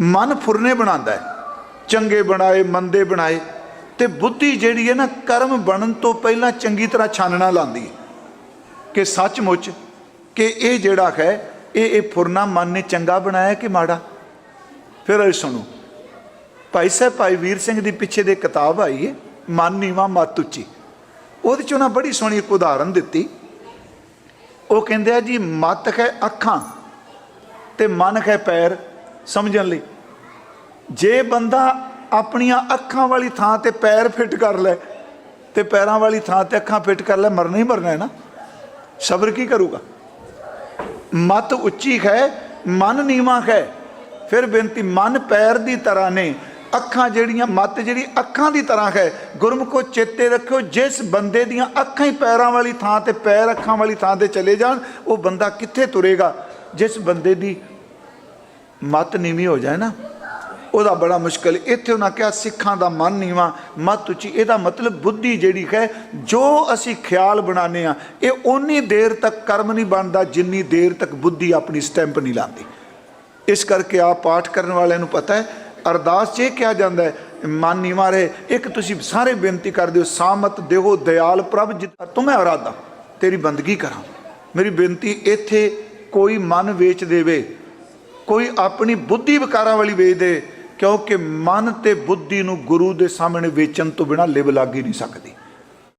ਮਨ ਫੁਰਨੇ ਬਣਾਉਂਦਾ ਹੈ। ਚੰਗੇ ਬਣਾਏ, ਮੰਦੇ ਬਣਾਏ। ਤੇ ਬੁੱਧੀ ਜਿਹੜੀ ਹੈ ਨਾ, ਕਰਮ ਬਣਨ ਤੋਂ ਪਹਿਲਾਂ ਚੰਗੀ ਤਰ੍ਹਾਂ ਛਾਨਣਾ ਲਾਉਂਦੀ ਹੈ। ਕਿ ਸੱਚਮੁੱਚ ਕਿ ਇਹ ਜਿਹੜਾ ਹੈ, ਇਹ ਇਹ ਫੁਰਨਾ ਮਨ ਨੇ ਚੰਗਾ ਬਣਾਇਆ ਕਿ ਮਾੜਾ? ਫਿਰ ਇਹ ਸੁਣੋ। ਭਾਈ ਸਾਹਿਬ, ਭਾਈ ਵੀਰ ਸਿੰਘ ਦੀ ਪਿੱਛੇ ਦੇ ਕਿਤਾਬ ਆਈ ਹੈ, ਮਨ ਨੀਵਾ ਮਤ ਉੱਚੀ। ਉਹਦੇ ਚ ਉਹਨਾਂ ਬੜੀ ਸੋਹਣੀ ਇੱਕ ਉਦਾਹਰਨ ਦਿੱਤੀ। ਉਹ ਕਹਿੰਦੇ ਆ ਜੀ, ਮਤ ਹੈ ਅੱਖਾਂ ਤੇ ਮਨ ਹੈ ਪੈਰ। ਸਮਝਣ ਲਈ। ਜੇ ਬੰਦਾ ਆਪਣੀਆਂ ਅੱਖਾਂ ਵਾਲੀ ਥਾਂ ਤੇ ਪੈਰ ਫਿੱਟ ਕਰ ਲੈ ਤੇ ਪੈਰਾਂ ਵਾਲੀ ਥਾਂ ਤੇ ਅੱਖਾਂ ਫਿੱਟ ਕਰ ਲੈ, ਮਰਨਾ ਹੀ ਮਰਨਾ ਹੈ ਨਾ। ਸਬਰ ਕੀ ਕਰੂਗਾ? ਮਤ ਉੱਚੀ ਹੈ ਮਨ ਨੀਵਾਂ ਹੈ ਫਿਰ ਬੇਨਤੀ, ਮਨ ਪੈਰ ਦੀ ਤਰ੍ਹਾਂ ਨੇ। ਅੱਖਾਂ ਜਿਹੜੀਆਂ, ਮਤ ਜਿਹੜੀ ਅੱਖਾਂ ਦੀ ਤਰ੍ਹਾਂ ਹੈ ਗੁਰਮੁਖੋ ਚੇਤੇ ਰੱਖਿਓ, ਜਿਸ ਬੰਦੇ ਦੀਆਂ ਅੱਖਾਂ ਹੀ ਪੈਰਾਂ ਵਾਲੀ ਥਾਂ ਤੇ, ਪੈਰ ਅੱਖਾਂ ਵਾਲੀ ਥਾਂ ਤੇ ਚਲੇ ਜਾਣ, ਉਹ ਬੰਦਾ ਕਿੱਥੇ ਤੁਰੇਗਾ? ਜਿਸ ਬੰਦੇ ਦੀ ਮਤ ਨੀਵੀਂ ਹੋ ਜਾਏ ਨਾ, ਉਹਦਾ ਬੜਾ ਮੁਸ਼ਕਲ। ਇੱਥੇ ਉਹਨਾਂ ਕਿਹਾ, ਸਿੱਖਾਂ ਦਾ ਮਨ ਨੀਵਾ, ਮਤ ਉੱਚੀ। ਇਹਦਾ ਮਤਲਬ ਬੁੱਧੀ ਜਿਹੜੀ ਹੈ, ਜੋ ਅਸੀਂ ਖਿਆਲ ਬਣਾਉਂਦੇ ਆ ਇਹ ਉਨੀ ਦੇਰ ਤੱਕ ਕਰਮ ਨਹੀਂ ਬਣਦਾ, ਜਿੰਨੀ ਦੇਰ ਤੱਕ ਬੁੱਧੀ ਆਪਣੀ ਸਟੈਂਪ ਨਹੀਂ ਲਾਉਂਦੀ। ਇਸ ਕਰਕੇ ਆ ਪਾਠ ਕਰਨ ਵਾਲਿਆਂ ਨੂੰ ਪਤਾ ਹੈ, ਅਰਦਾਸ 'ਚ ਇਹ ਕਿਹਾ ਜਾਂਦਾ ਹੈ, ਮਨ ਨੀਵਾ ਰਹੇ। ਇੱਕ ਤੁਸੀਂ ਸਾਰੇ ਬੇਨਤੀ ਕਰਦੇ ਹੋ, ਸਾਮਤ ਦੇਹੋ ਦਿਆਲ ਪ੍ਰਭ ਜਿਤ ਤੁਮੇ ਅਰਾਦਾ ਤੇਰੀ ਬੰਦਗੀ ਕਰਾਂ। ਮੇਰੀ ਬੇਨਤੀ, ਇੱਥੇ ਕੋਈ ਮਨ ਵੇਚ ਦੇਵੇ ਕੋਈ ਆਪਣੀ ਬੁੱਧੀ ਵਿਕਾਰਾਂ ਵਾਲੀ ਵੇਚ ਦੇ ਕਿਉਂਕਿ ਮਨ ਤੇ ਬੁੱਧੀ ਨੂੰ ਗੁਰੂ ਦੇ ਸਾਹਮਣੇ ਵੇਚਣ ਤੋਂ ਬਿਨਾ ਲਿਵ ਲੱਗ ਹੀ ਨਹੀਂ ਸਕਦੀ।